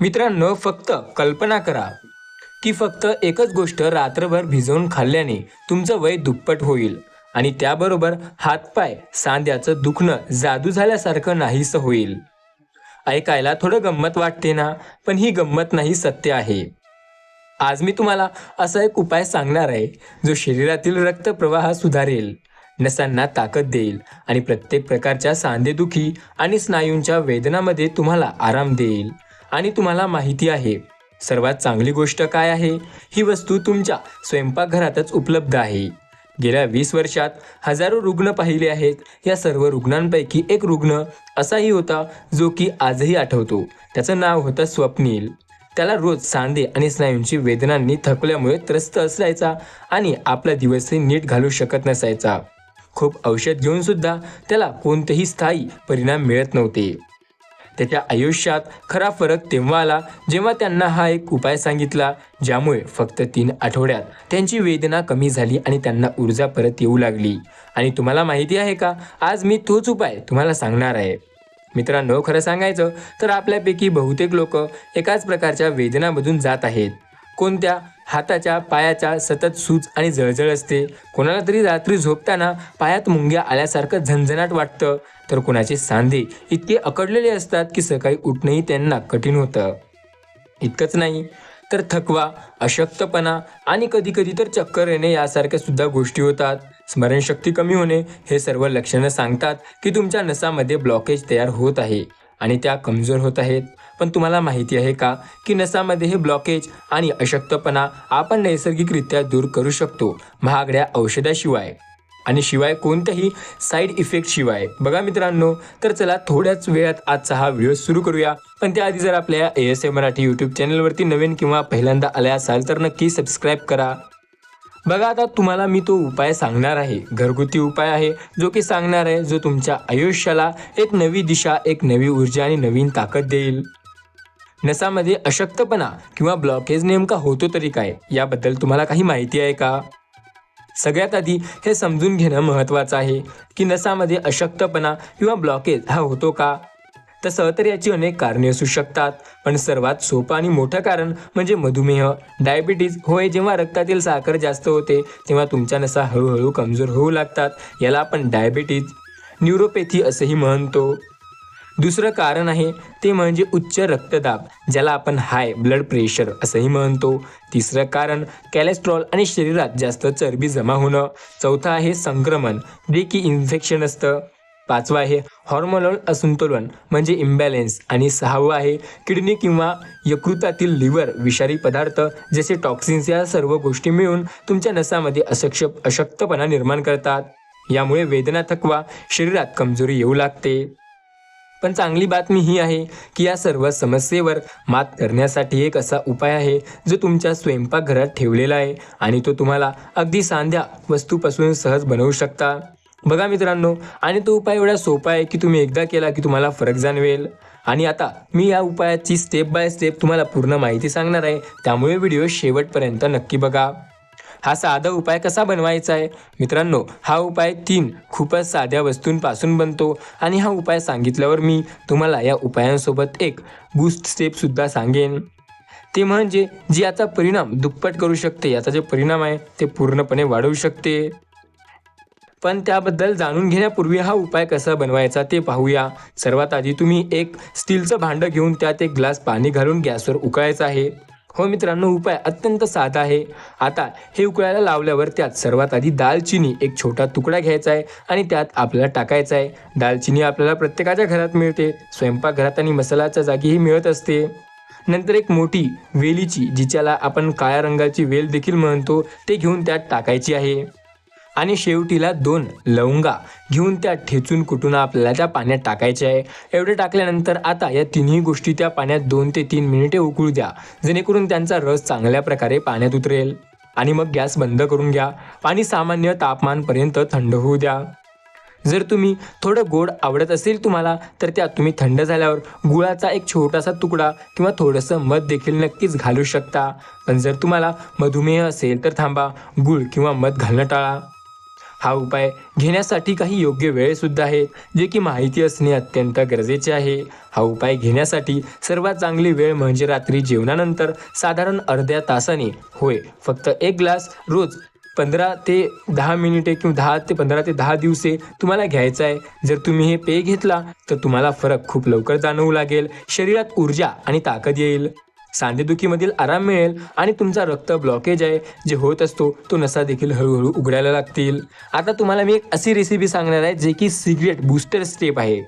मित्रांनो फक्त कल्पना करा की फक्त एकच गोष्ट रात्रभर भिजवून खाल्ल्याने तुमचं वय दुप्पट होईल आणि त्याबरोबर हातपाय सांध्याचं दुखणं जादू झाल्यासारखं नाहीसं होईल. ऐकायला थोडं गंमत वाटते ना? पण ही गंमत नाही सत्य आहे. आज मी तुम्हाला असा एक उपाय सांगणार आहे जो शरीरातील रक्तप्रवाह सुधारेल नसांना ताकद देईल आणि प्रत्येक प्रकारच्या सांधेदुखी आणि स्नायूंच्या वेदनामध्ये तुम्हाला आराम देईल. आणि तुम्हाला माहिती आहे सर्वात चांगली गोष्ट काय आहे? ही वस्तू तुमच्या स्वयंपाकघरातच उपलब्ध आहे. गेल्या वीस वर्षात हजारो रुग्ण पाहिले आहेत. या सर्व रुग्णांपैकी एक रुग्ण असाही होता जो की आजही आठवतो. त्याचं नाव होतं स्वप्नील. त्याला रोज सांधे आणि स्नायूंची वेदनांनी थकल्यामुळे त्रस्त असायचा आणि आपला दिवसही नीट घालू शकत नसायचा. खूप औषध घेऊनसुद्धा त्याला कोणतेही स्थायी परिणाम मिळत नव्हते. त्याच्या आयुष्यात खरा फरक तेव्हा आला जेव्हा त्यांना हा एक उपाय सांगितला ज्यामुळे फक्त तीन आठवड्यात त्यांची वेदना कमी झाली आणि त्यांना ऊर्जा परत येऊ लागली. आणि तुम्हाला माहिती आहे का? आज मी तोच उपाय तुम्हाला सांगणार आहे. मित्रांनो खरं सांगायचं तर आपल्यापैकी बहुतेक लोक एकाच प्रकारच्या वेदनामधून जात आहेत. कोणत्या? हाताच्या पायाच्या सतत सूज आणि जळजळ असते. कोणाला तरी रात्री झोपताना पायात मुंग्या आल्यासारखं झणझणाट वाटतं. तर कोणाचे सांधे इतके अकडलेले असतात की सकाळी उठणंही त्यांना कठीण होतं. इतकंच नाही तर थकवा अशक्तपणा आणि कधीकधी तर चक्कर येणे यासारख्या सुद्धा गोष्टी होतात. स्मरणशक्ती कमी होणे हे सर्व लक्षणं सांगतात की तुमच्या नसामध्ये ब्लॉकेज तयार होत आहे आणि त्या कमजोर होत आहेत. पण तुम्हाला माहिती आहे का की नसामध्ये हे ब्लॉकेज आणि अशक्तपणा आपण नैसर्गिकरित्या दूर करू शकतो महागड्या औषधाशिवाय. आणि शिवाय कोणत्याही साईड इफेक्ट शिवाय. बघा मित्रांनो तर चला थोड्याच वेळात आजचा हा व्हिडिओ सुरू करूया. पण त्याआधी जर आपल्या A S A Marathi YouTube चॅनलवरती नवीन किंवा पहिल्यांदा आल्या असाल तर नक्की सबस्क्राईब करा. बघा आता तुम्हाला मी तो उपाय सांगणार आहे. घरगुती उपाय आहे जो की सांगणार आहे जो तुमच्या आयुष्याला एक नवी दिशा एक नवी ऊर्जा आणि नवीन ताकद देईल. नसामध्ये अशक्तपणा किंवा ब्लॉकेज नेमका होतो तरी काय? याबद्दल तुम्हाला काही माहिती आहे का? सगळ्यात आधी हे समजून घेणं महत्त्वाचं आहे की नसामध्ये अशक्तपणा किंवा ब्लॉकेज हा होतो का? तसं तर याची अनेक कारणे असू शकतात पण सर्वात सोपं आणि मोठं कारण म्हणजे मधुमेह. डायबिटीज होय जेव्हा रक्तातील साखर जास्त होते तेव्हा तुमच्या नसा हळूहळू कमजोर होऊ लागतात याला आपण डायबिटीज न्यूरोपॅथी असंही म्हणतो. दुसरं कारण आहे ते म्हणजे उच्च रक्तदाब ज्याला आपण हाय ब्लड प्रेशर असंही म्हणतो. तिसरं कारण कॅलेस्ट्रॉल आणि शरीरात जास्त चरबी जमा होणं. चौथं आहे संक्रमण जे की इन्फेक्शन असतं. पाचवं आहे हॉर्मोनल असंतुलन म्हणजे इम्बॅलेन्स आणि सहावं आहे किडनी किंवा यकृतातील लिव्हर विषारी पदार्थ जसे टॉक्सिन्स या सर्व गोष्टी मिळून तुमच्या नसामध्ये असक्ष अशक्तपणा निर्माण करतात. यामुळे वेदना थकवा शरीरात कमजोरी येऊ लागते. पण चांगली बातमी ही आहे की या सर्व समस्येवर मात करण्यासाठी एक असा उपाय आहे जो तुमच्या स्वयंपाकघरात ठेवलेला आहे आणि तो तुम्हाला अगदी सांध्या वस्तूपासून सहज बनवू शकता. बघा मित्रांनो आणि तो उपाय एवढा सोपा आहे की तुम्ही एकदा केला की तुम्हाला फरक जाणवेल. आणि आता मी या उपायाची स्टेप बाय स्टेप तुम्हाला पूर्ण माहिती सांगणार आहे. त्यामुळे व्हिडिओ शेवटपर्यंत नक्की बघा. हा साधा उपाय कसा बनवायचा आहे? मित्रांनो हा उपाय तीन खूपच साध्या वस्तूंपासून बनतो आणि हा उपाय सांगितल्यावर मी तुम्हाला या उपायांसोबत एक बूस्ट स्टेपसुद्धा सांगेन. ते म्हणजे जी याचा परिणाम दुप्पट करू शकते याचा जे परिणाम आहे ते पूर्णपणे वाढवू शकते. पण त्याबद्दल जाणून घेण्यापूर्वी हा उपाय कसा बनवायचा ते पाहूया. सर्वात आधी तुम्ही एक स्टीलचं भांडं घेऊन त्यात एक ग्लास पाणी घालून गॅसवर उकळायचं आहे. हो मित्रांनो उपाय अत्यंत साधा आहे. आता हे उकळायला लावल्यावर त्यात सर्वात आधी दालचिनी एक छोटा तुकडा घ्यायचा आहे आणि त्यात आपल्याला टाकायचा आहे. दालचिनी आपल्याला प्रत्येकाच्या घरात मिळते. स्वयंपाकघरात आणि मसाल्याच्या जागीही मिळत असते. नंतर एक मोठी वेलीची जिच्याला आपण काळ्या रंगाची वेल देखील म्हणतो ते घेऊन त्यात टाकायची आहे. आणि शेवटीला दोन लवंगा घेऊन त्या ठेचून कुटून आपल्याला त्या पाण्यात टाकायचे आहे. एवढे टाकल्यानंतर आता या तिन्ही गोष्टी त्या पाण्यात दोन ते तीन मिनिटे उकळू द्या. जेणेकरून त्यांचा रस चांगल्या प्रकारे पाण्यात उतरेल. आणि मग गॅस बंद करून घ्या. पाणी सामान्य तापमानपर्यंत थंड होऊ द्या. जर तुम्ही थोडं गोड आवडत असेल तुम्हाला तर त्यात तुम्ही थंड झाल्यावर गुळाचा एक छोटासा तुकडा किंवा थोडंसं मध देखील नक्कीच घालू शकता. पण जर तुम्हाला मधुमेह असेल तर थांबा. गुळ किंवा मध घालणं टाळा. हा उपाय घेण्यासाठी काही योग्य वेळसुद्धा आहेत जे की माहिती असणे अत्यंत गरजेचे आहे. हा उपाय घेण्यासाठी सर्वात चांगली वेळ म्हणजे रात्री जेवणानंतर साधारण अर्ध्या तासाने. होय फक्त एक ग्लास रोज पंधरा ते दहा मिनिटे किंवा दहा ते पंधरा ते दहा दिवसे तुम्हाला घ्यायचं आहे. जर तुम्ही हे पेय घेतला तर तुम्हाला फरक खूप लवकर जाणवू लागेल. शरीरात ऊर्जा आणि ताकद येईल. सांधेदुखीमधील आराम मिळेल आणि तुमचा रक्त ब्लॉकेज आहे. जे होत असतो तो नसा देखील हळूहळू उघडायला लागतील. आता तुम्हाला मी एक अशी रेसिपी सांगणार आहे जे की सिगरेट बूस्टर स्टेप आहे.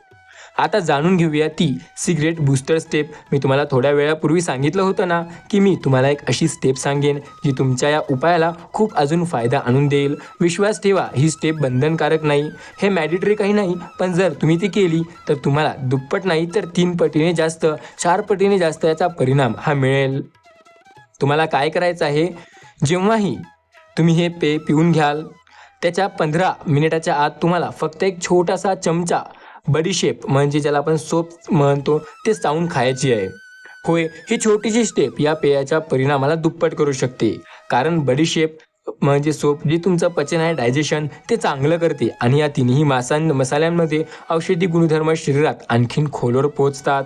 आता जाणून घेऊया ती सिगरेट बूस्टर स्टेप मी तुम्हाला थोड्या वेळापूर्वी सांगितलं होतं ना की मी तुम्हाला एक अशी स्टेप सांगेन जी तुमच्या या उपायाला खूप अजून फायदा आणून देईल. विश्वास ठेवा ही स्टेप बंधनकारक नाही. हे मॅडिटरी काही नाही पण जर तुम्ही ती केली तर तुम्हाला दुप्पट नाही तर तीन पटीने जास्त चार पटीने जास्त याचा परिणाम हा मिळेल. तुम्हाला काय करायचं आहे? जेव्हाही तुम्ही हे पेय पिऊन घ्याल त्याच्या पंधरा मिनिटाच्या आत तुम्हाला फक्त एक छोटासा चमचा बडीशेप म्हणजे ज्याला आपण सोप म्हणतो ते चावून खायची आहे. होय ही छोटीशी स्टेप या पेयाच्या परिणामाला दुप्पट करू शकते. कारण बडीशेप म्हणजे सोप जे तुमचं पचन आहे डायजेशन ते चांगलं करते आणि या तिन्ही मासां मसाल्यांमध्ये औषधी गुणधर्म शरीरात आणखीन खोलवर पोचतात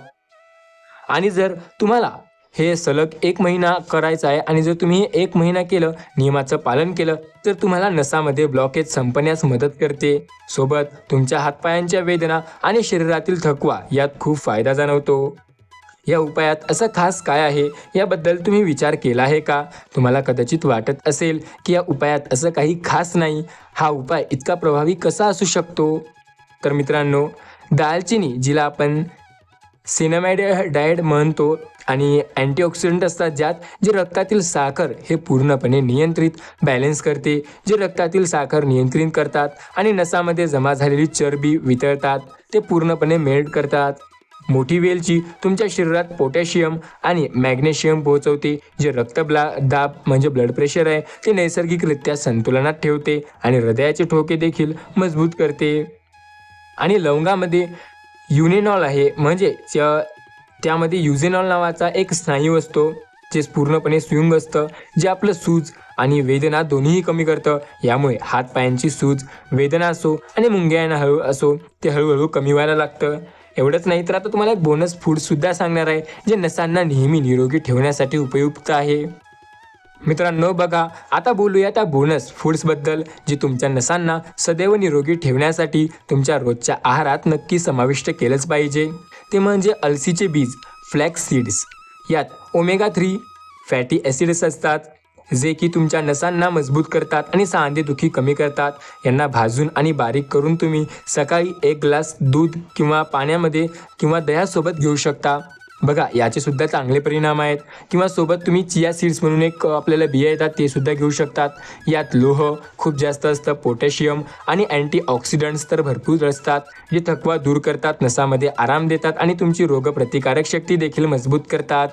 आणि जर तुम्हाला हे सलग एक महिना करायचं आहे आणि जर तुम्ही एक महिना केलं नियमाचं पालन केलं तर तुम्हाला नसामध्ये ब्लॉकेज संपण्यास मदत करते. सोबत तुमच्या हातपायांच्या वेदना आणि शरीरातील थकवा यात खूप फायदा जाणवतो. या उपायात असं खास काय आहे? याबद्दल तुम्ही विचार केला आहे का? तुम्हाला कदाचित वाटत असेल की या उपायात असं काही खास नाही. हा उपाय इतका प्रभावी कसा असू शकतो? तर मित्रांनो दालचिनी जिला आपण सिनेमॅड डाएट म्हणतो आणि अँटीऑक्सिडंट असतात ज्यात जे रक्तातील साखर हे पूर्णपणे नियंत्रित बॅलेन्स करते जे रक्तातील साखर नियंत्रित करतात आणि नसामध्ये जमा झालेली चरबी वितळतात ते पूर्णपणे मेल्ट करतात. मोठी वेलची तुमच्या शरीरात पोटॅशियम आणि मॅग्नेशियम पोहोचवते जे रक्तब्ला दाब म्हणजे ब्लड प्रेशर आहे ते नैसर्गिकरित्या संतुलनात ठेवते आणि हृदयाचे ठोके देखील मजबूत करते. आणि लवंगामध्ये युनेनॉल आहे म्हणजे च- त्यामध्ये युझेनॉल नावाचा एक स्नायू असतो जे पूर्णपणे स्विंग असतं जे आपलं सूज आणि वेदना दोन्हीही कमी करतं. यामुळे हातपायांची सूज वेदना असो आणि मुंग्या हळू असो ते हळूहळू कमी व्हायला लागतं. एवढंच नाही तर आता तुम्हाला एक बोनस फूडसुद्धा सांगणार आहे जे नसांना नेहमी निरोगी ठेवण्यासाठी उपयुक्त आहे. मित्रांनो बघा आता बोलूया त्या बोनस फूड्सबद्दल जे तुमच्या नसांना सदैव निरोगी ठेवण्यासाठी तुमच्या रोजच्या आहारात नक्की समाविष्ट केलंच पाहिजे. ते म्हणजे अलसीचे बीज फ्लॅक्स सीड्स यात ओमेगा थ्री फॅटी ॲसिड्स असतात जे की तुमच्या नसांना मजबूत करतात आणि सांधेदुखी कमी करतात. यांना भाजून आणि बारीक करून तुम्ही सकाळी एक ग्लास दूध किंवा पाण्यामध्ये किंवा दह्यासोबत घेऊ शकता. बघा याचे सुद्धा चांगले परिणाम आहेत. किंवा सोबत तुम्ही चिया सीड्स म्हणून एक आपल्याला बिया येतात ते सुद्धा घेऊ शकतात. यात लोह खूप जास्त असतं पोटॅशियम आणि अँटीऑक्सिडंट्स तर भरपूर असतात जे थकवा दूर करतात नसामध्ये आराम देतात आणि तुमची रोगप्रतिकारक शक्ती देखील मजबूत करतात.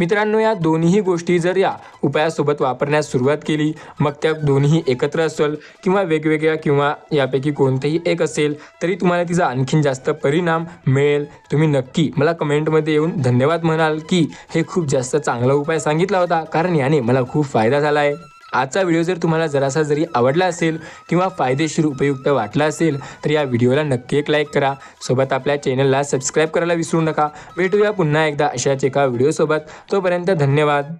मित्रांनो या दोन्ही गोष्टी जर या उपायासोबत वापरण्यास सुरुवात केली मग त्या दोन्ही एकत्र असेल किंवा वेगवेगळ्या किंवा यापैकी कोणतेही एक असेल तरी तुम्हाला तिचा आणखीन जास्त परिणाम मिळेल. तुम्ही नक्की मला कमेंटमध्ये येऊन धन्यवाद म्हणाल की हे खूप जास्त चांगला उपाय सांगितला होता कारण याने मला खूप फायदा झाला आहे. आजचा व्हिडिओ जर तुम्हाला जरासा जरी आवडला असेल किंवा फायदेशीर उपयुक्त वाटला असेल तर या व्हिडिओला नक्की एक लाईक करा. सोबत आपल्या चॅनलला सबस्क्राईब करायला विसरू नका. भेटूया पुन्हा एकदा अशाच एका व्हिडिओसोबत तोपर्यंत धन्यवाद.